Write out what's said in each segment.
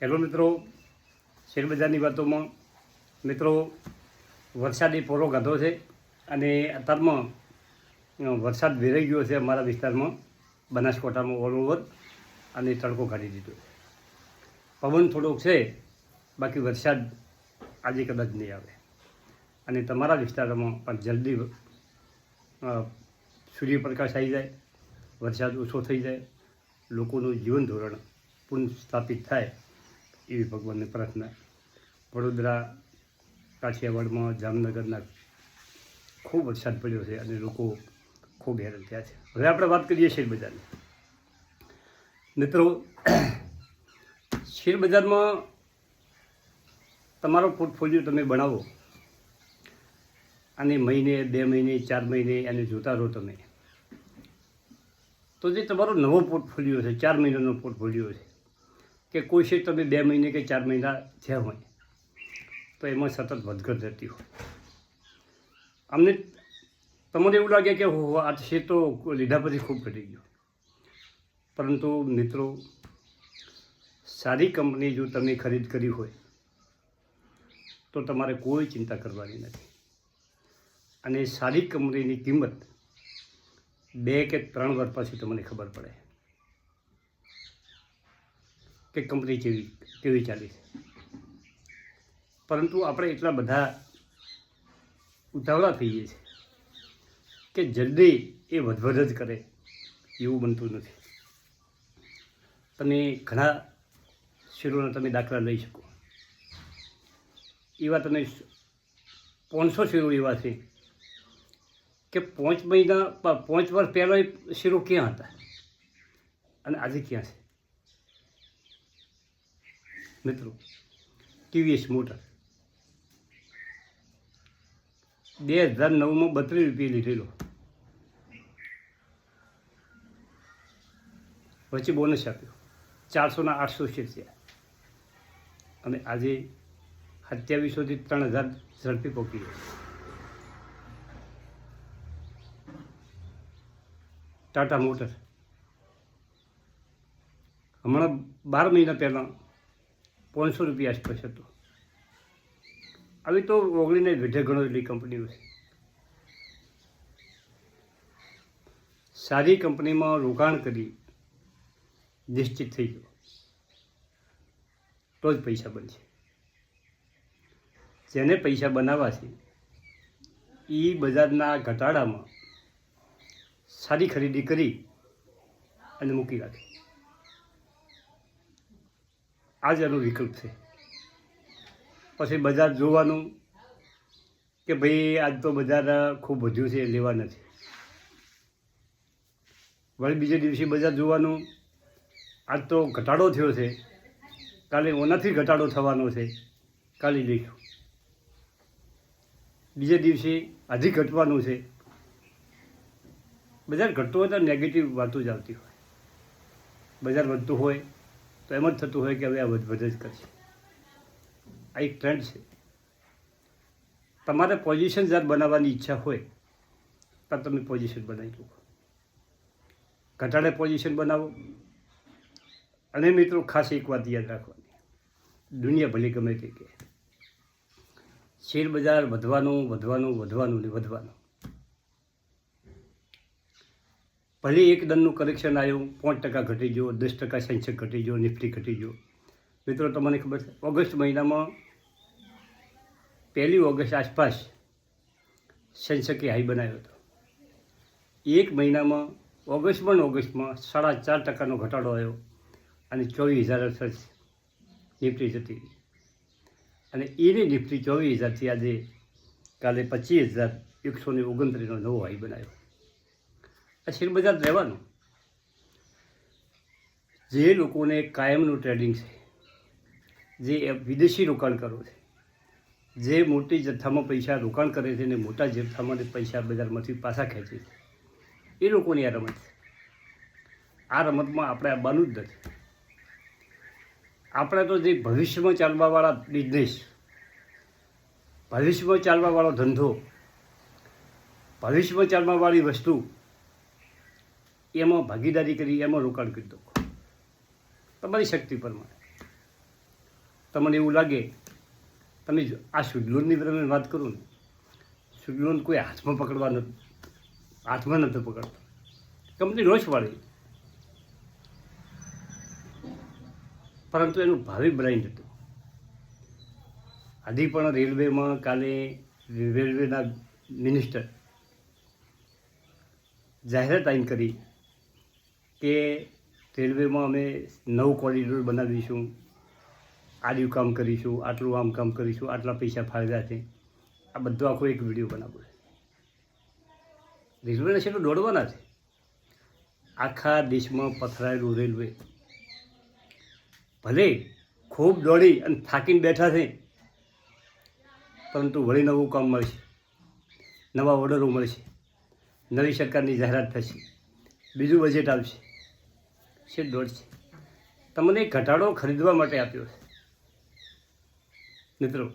Hello મિત્રો, શેરબજારની વાતોમાં. મિત્રો, વરસાદે પૂરો ગાધો છે અને અત્યારમાં વરસાદ વેરાઈ ગયો છે અમારા વિસ્તારમાં, બનાસકાંઠામાં ઓલ ઓવર અને તડકો કાઢી દીધો. પવન થોડોક છે, બાકી વરસાદ આજે કદાચ નહીં આવે. અને તમારા વિસ્તારમાં પણ જલ્દી સૂર્યપ્રકાશ આવી જાય, વરસાદ ઓછો થઈ જાય, લોકોનું જીવન ધોરણ પુનઃસ્થાપિત થાય. એવી ભગવાનને પ્રાર્થના. વડોદરા, કાઠિયાવાડમાં, જામનગરના ખૂબ વરસાદ પડ્યો છે અને લોકો ખૂબ હેરાન થયા છે. હવે આપણે વાત કરીએ શેરબજારની મિત્રો શેરબજારમાં તમારો પોર્ટફોલિયો તમે બનાવો અને મહિને, બે મહિને, ચાર મહિને એને જોતા રહો તમે. તો જે તમારો નવો પોર્ટફોલિયો છે, ચાર મહિનાનો પોર્ટફોલિયો છે કે કોઈ શેર તમે બે મહિને કે ચાર મહિના થયા હોય, તો એમાં સતત વધઘટ રહેતી હોય. અમને તમને એવું લાગે કે આ શેર તો લીધા પછી ખૂબ ઘટી ગયો. પરંતુ મિત્રો, સારી કંપની જો તમે ખરીદ કરી હોય, તો તમારે કોઈ ચિંતા કરવાની નથી. અને સારી કંપનીની કિંમત બે કે ત્રણ વર્ષ પછી તમને ખબર પડે. કે કંપની કેવી કેવી ચાલી છે? પરંતુ આપણે એટલા બધા ઉતાવળા થઈએ છીએ કે જલ્દી એ વધવધ જ કરે એવું બનતું નથી. તમે ઘણા શેરોના તમે દાખલા લઈ શકો. એવા તમે પાંચસો શેરો એવા છે કે પાંચ મહિના, પાંચ વર્ષ પહેલાં શેરો ક્યાં હતા? અને આજે ક્યાં છે? મિત્રો. TVS motor. બે હજાર નવમાં બત્રીસ રૂપિયા લીધેલો. વચ્ચે બોનસ આપ્યો. ચારસોના આઠસો શેર અને આજે સત્યાવીસોથી ત્રણ હજાર ઝડપી પહોંચી ટાટા મોટર. હમણાં બાર મહિના પહેલાં પાંચસો રૂપિયા આસપાસ હતો. આવી તો ઓગણીને વેઢે ઘણો એટલી કંપનીઓ છે સારી કંપનીમાં રોકાણ કરી નિશ્ચિત થઈ ગયો. તો જ પૈસા બનશે. જેને પૈસા બનાવવા છે એ બજારના ઘટાડામાં સારી ખરીદી કરી અને મૂકી રાખે. આ જ એનો વિકલ્પ છે. પછી બજાર જોવાનું કે ભાઈ આજ તો બજાર ખૂબ વધ્યું છે લેવા નથી વળી બીજે દિવસે બજાર જોવાનું, આજ તો ઘટાડો થયો છે. કાલે ઓનાથી ઘટાડો થવાનો છે. કાલે લઈશું બીજે દિવસે હજી ઘટવાનું છે. બજાર ઘટતું હોય તો નેગેટિવ વાતો જ આવતી હોય. બજાર વધતું હોય તો એમ જ થતું હોય કે હવે આ વધ વધ જ કરશે. આ એક ટ્રેન્ડ છે. તમારે પોઝિશન જ્યારે બનાવવાની ઈચ્છા હોય ત્યારે તમે પોઝિશન બનાવી લો ઘટાડે પોઝિશન બનાવો. અને મિત્રો, ખાસ એક વાત યાદ રાખવાની. દુનિયા ભલે ગમે તે કે શેર બજાર વધવાનું વધવાનું વધવાનું ને વધવાનું. ભલે એક દનનું કરેક્શન આવ્યું, પાંચ ટકા ઘટી ગયો, દસ ટકા સેન્સેક્સ ઘટી ગયો, નિફ્ટી ઘટી ગયો. મિત્રો, તમને ખબર છે, ઓગસ્ટ મહિનામાં પહેલી ઓગસ્ટ આસપાસ સેન્સેકે હાઈ બનાવ્યો હતો. એક મહિનામાં ઓગસ્ટમાં ઓગસ્ટમાં સાડા ચાર ટકાનો ઘટાડો આવ્યો અને ચોવીસ હજાર અસર નિફ્ટી જતી અને એની નિફ્ટી ચોવીસ હજારથી આજે કાલે પચીસ હજાર એકસો ને ઓગણત્રીસનો નવો હાઈ બનાવ્યો. આ જ રહેવાનું. જે લોકોને કાયમનું ટ્રેડિંગ છે, જે વિદેશી રોકાણકારો છે, જે મોટી જથ્થામાં પૈસા રોકાણ કરે છે અને મોટા જથ્થામાં પૈસા બજારમાંથી પાછા ખેંચે છે, એ લોકોની આ રમત છે. આ રમતમાં આપણે આવવાનું જ નથી. આપણે તો જે ભવિષ્યમાં ચાલવાવાળા બિઝનેસ ભવિષ્યમાં ચાલવાવાળો ધંધો, ભવિષ્યમાં ચાલવાવાળી વસ્તુ એમાં ભાગીદારી કરી, એમાં રોકાણ કરી દો તમારી શક્તિ પ્રમાણે. તમને એવું લાગે, તમે આ શુદ્ધ લોનની તમે વાત કરું ને શુદ્ધ કોઈ હાથમાં પકડવા નથી હાથમાં નથી પકડતો. કંપની રોષવાળી. પરંતુ એનું ભાવિ બ્રાઇન્ડ હતું. હજી પણ રેલવેમાં કાલે રેલવેના મિનિસ્ટર જાહેરાત આઈન કરી. કે રેલવેમાં અમે નવું કોરિડોર બનાવીશું. આડ્યું કામ કરીશું, આટલું આમ કામ કરીશું, આટલા પૈસા ફાળવ્યા છે. આ બધો આખો એક વીડિયો બનાવવો છે. રેલવેના ક્ષેત્રો દોડવાના છે. આખા દેશમાં પથરાયેલું રેલવે. ભલે ખૂબ દોડી અને થાકીને બેઠા છે, પરંતુ વળી નવું કામ મળશે. નવા ઓર્ડરો મળશે. નવી સરકારની જાહેરાત થશે. બીજું બજેટ આવશે. છે. દોડશે તમને ઘટાડો ખરીદવા માટે આપ્યો છે. મિત્રો,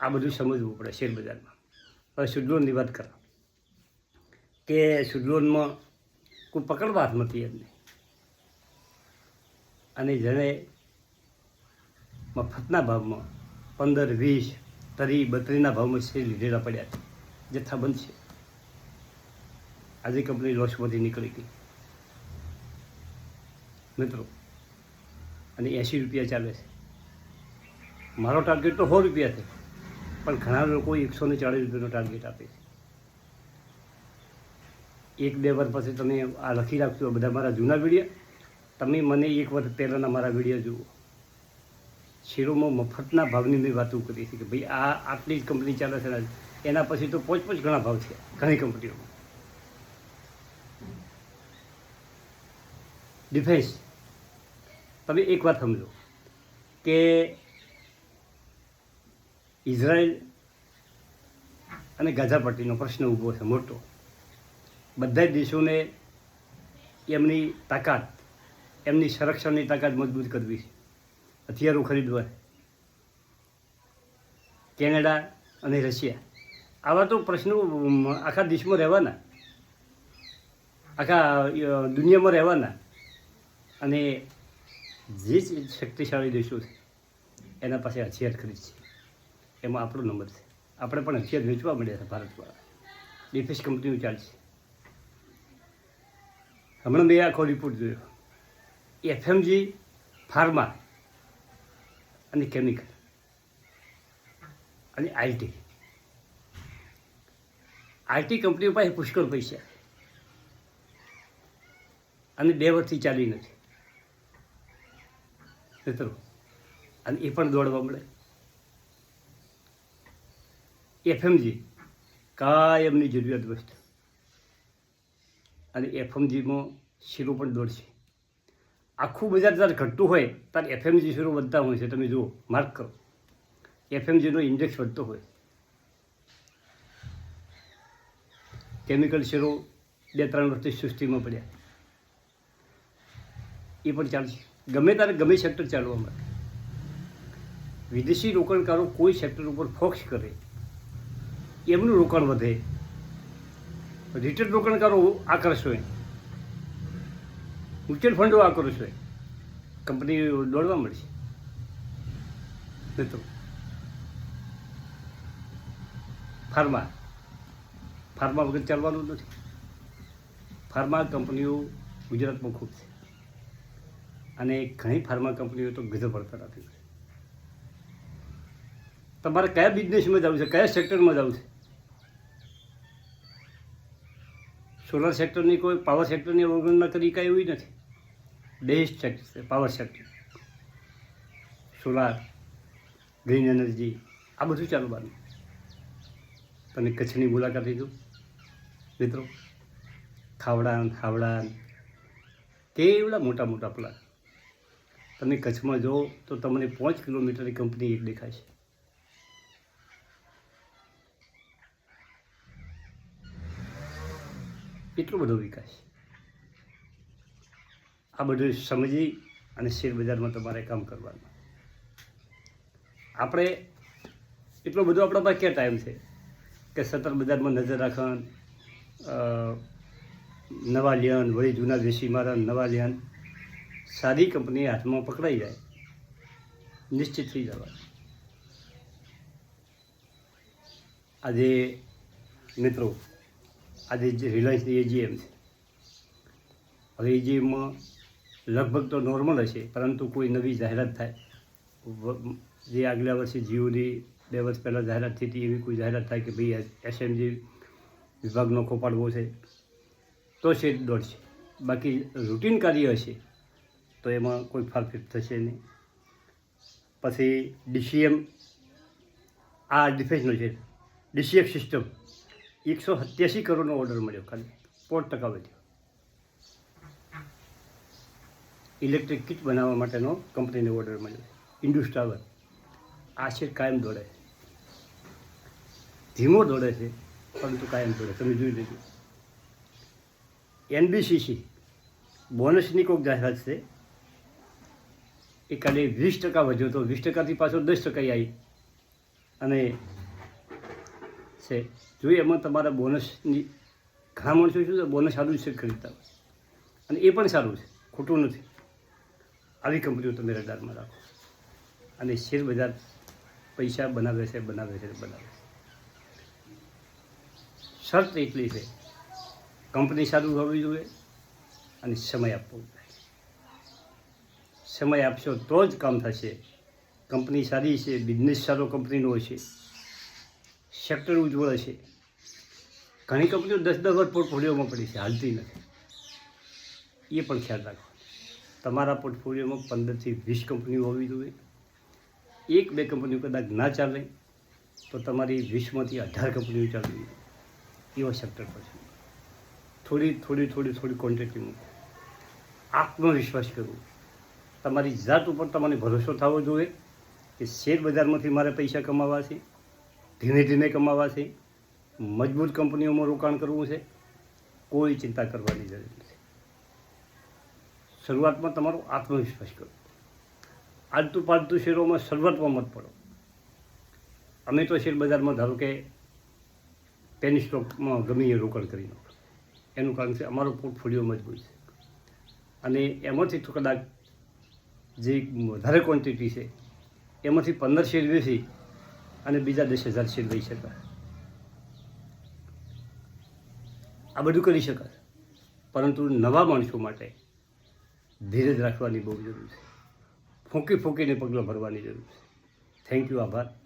આ બધું સમજવું પડે શેર બજારમાં. હવે સુડલોનની વાત કરો કે સુડલોનમાં કોઈ પકડવા હાથ નથી એમને. અને જેણે મફતના ભાવમાં પંદર, વીસ, તરી, બત્રીના ભાવમાં શેર લીધેલા પડ્યા છે. જથ્થાબંધ છે. આજે કંપની લોસમાંથી નીકળી ગઈ. મિત્રો, અને એંસી રૂપિયા ચાલે છે. મારો ટાર્ગેટ તો સો રૂપિયા છે, પણ ઘણા લોકો એકસો ને ચાળીસ રૂપિયાનો ટાર્ગેટ આપે છે. એક બે વર્ષ પછી તમે આ લખી રાખશો આ બધા મારા જૂના વિડીયા તમે મને એક વર્ષ પહેલાંના મારા વિડીયા જુઓ. શેરોમાં મફતના ભાવની મેં વાતો કરી છે કે ભાઈ આ આટલી જ કંપની ચાલે છે એના પછી તો પોચ પોચ ઘણા ભાવ છે, ઘણી કંપનીઓમાં ડિફેન્સ તમે એક વાત સમજો કે ઇઝરાયલ અને ગાઝાપટ્ટીનો પ્રશ્ન ઊભો છે, મોટો. બધા જ દેશોને એમની તાકાત, એમની સંરક્ષણની તાકાત મજબૂત કરવી છે. હથિયારો ખરીદવા. કેનેડા અને રશિયા. આવા તો પ્રશ્નો આખા દેશમાં રહેવાના. આખા દુનિયામાં રહેવાના. અને જે શક્તિશાળી દેશો છે, એના પાસે હથિયાર ખરીદ છે. એમાં આપણો નંબર છે. આપણે પણ હથિયાર વેચવા મળ્યા છે ભારતવાળા. ડિફેન્સ કંપનીઓ ચાલશે હમણાં મેં આખો રિપોર્ટ જોયો. એફએમજી ફાર્મા અને કેમિકલ અને આઈટી આઈટી કંપનીઓ પાસે પુષ્કળ પૈસા અને બે વર્ષથી ચાલી નથી. મિત્રો અને એ પણ દોડવા મળે. એફએમજી, કાયમની જરૂરિયાત વસ્તુ. અને એફએમજીમાં શીરો પણ દોડશે. આખું બજાર જ્યારે ઘટતું હોય, ત્યારે એફએમજી શીરો વધતા હોય છે. તમે જુઓ માર્ક કરો. એફએમજીનો ઇન્ડેક્સ વધતો હોય. કેમિકલ શેરો બે ત્રણ વર્ષથી સૃષ્ટિમાં પડ્યા. એ પણ ચાલશે. ગમે ત્યારે ગમે સેક્ટર ચાલવા માટે વિદેશી રોકાણકારો કોઈ સેક્ટર ઉપર ફોક્સ કરે, એમનું રોકાણ વધે. રિટેલ રોકાણકારો આકર્ષો મ્યુચ્યુઅલ ફંડો આકર્ષો કંપની દોડવા મળશે મિત્રો ફાર્મા ફાર્મા વગર ચાલવાનું નથી. ફાર્મા કંપનીઓ ગુજરાતમાં ખૂબ છે. અને ઘણી ફાર્મા કંપનીઓ તો ગધો પડતર નથી. તમારે કયા બિઝનેસમાં જવું છે? કયા સેક્ટરમાં જવું છે? સોલાર સેક્ટરની કોઈ પાવર સેક્ટરની અવગણના કરી કાંઈ એવી નથી. બેસ્ટ સેક્ટર છે power sector solar green energy આ બધું ચાલવાનું તમે કચ્છની મુલાકાત લીધો. મિત્રો, ખાવડાન, હાવડાન, કેવડા મોટા મોટા પ્લાન તમે કચ્છમાં જાઓ તો તમને પાંચ કિલોમીટરની કંપની એક દેખાશે. એટલો બધો વિકાસ. આ બધું સમજી અને શેર બજારમાં તમારે કામ કરવાનું. આપણે એટલો બધો આપણા પાસે ક્યાં ટાઈમ છે? કે સતત બજારમાં નજર રાખવાનું નવા લ્યન વળી જૂના વેસી મારા નવા લ્યન સારી કંપની હાથમાં પકડાઈ જાય નિશ્ચિત થઈ જવા આજે મિત્રો આજે જે રિલાયન્સની એજીએમ છે હવે એજીએમમાં લગભગ તો નોર્મલ હશે પરંતુ કોઈ નવી જાહેરાત થાય જે આગલા વર્ષે જીઓની બે વર્ષ પહેલાં જાહેરાત થઈ હતી, એવી કોઈ જાહેરાત થાય કે ભાઈ એસએમજી વિભાગનો ખોપાડવો છે, તો છે દોડશે. બાકી રૂટીન કાર્ય હશે. તો એમાં કોઈ ફાળફીટ થશે નહીં. પછી ડીસીએમ આ ડિફેન્સનો છે. ડીસીએફ સિસ્ટમ એકસો સત્યાસી કરોડનો ઓર્ડર મળ્યો ખાલી. પોત ટકા વધ્યો. ઇલેક્ટ્રિક કિટ બનાવવા માટેનો કંપનીને ઓર્ડર મળ્યો. ઇન્ડુસ ટાવર આ છે કાયમ દોડે ધીમો દોડે છે, પરંતુ કાયમ દોડે તમે જોઈ લેજો. એનબીસીસી બોનસની કોઈક જાહેરાત છે. એ ખાલી વીસ ટકા વધ્યો તો વીસ ટકાથી પાછો દસ ટકા આવી અને છે, જો એમાં તમારા બોનસની ઘણા માણસો શું બોનસ સારું છે ખરીદતા. અને એ પણ સારું છે, ખોટું નથી. આવી કંપનીઓ તમે રડારમાં રાખો. અને શેર બજાર પૈસા બનાવે છે બનાવે છે બનાવે છે. શરત એટલી છે, કંપની સારું હોવી જોઈએ અને સમય આપવો જોઈએ. સમય આપશો તો જ કામ થશે. કંપની સારી છે બિઝનેસ સારો કંપનીનો હશે સેક્ટર ઉજ્જવળ હશે. ઘણી કંપનીઓ દસ દસ વર્ષ પોર્ટફોલિયોમાં પડી છે, હાલતી નથી. એ પણ ખ્યાલ રાખો. તમારા પોર્ટફોલિયોમાં પંદરથી વીસ કંપનીઓ હોવી જોઈએ. એક બે કંપનીઓ કદાચ ના ચાલે, તો તમારી વીસમાંથી અઢાર કંપનીઓ ચાલવી એવા સેક્ટર પર છે. થોડી થોડી થોડી થોડી ક્વોન્ટિટી મૂકો. આત્મવિશ્વાસ કરવો. તમારી જાત ઉપર તમને ભરોસો થવો જોઈએ કે શેર બજારમાંથી મારે પૈસા કમાવા છે, ધીમે ધીમે કમાવા છે, મજબૂત કંપનીઓમાં રોકાણ કરવું છે, કોઈ ચિંતા કરવાની જરૂર નથી. શરૂઆતમાં તમારો આત્મવિશ્વાસ કરો. આલતું પાલતુ શેરોમાં શરૂઆતમાં મત પડો. અમે તો શેર બજારમાં ધારો કે પેની સ્ટોકમાં ગમે એ રોકાણ કરી નાખો એનું કારણ છે અમારો પોર્ટફોલિયો મજબૂત છે. અને એમાંથી તો કદાચ જે વધારે ક્વોન્ટિટી છે, એમાંથી પંદર શેર વેચી અને બીજા દસ હજાર શેર લઈ શકાય. આ બધું કરી શકાય. પરંતુ નવા માણસો માટે ધીરજ રાખવાની બહુ જરૂર છે. ફૂંકી ફૂંકીને પગલાં ભરવાની જરૂર છે. થેન્ક યુ આભાર.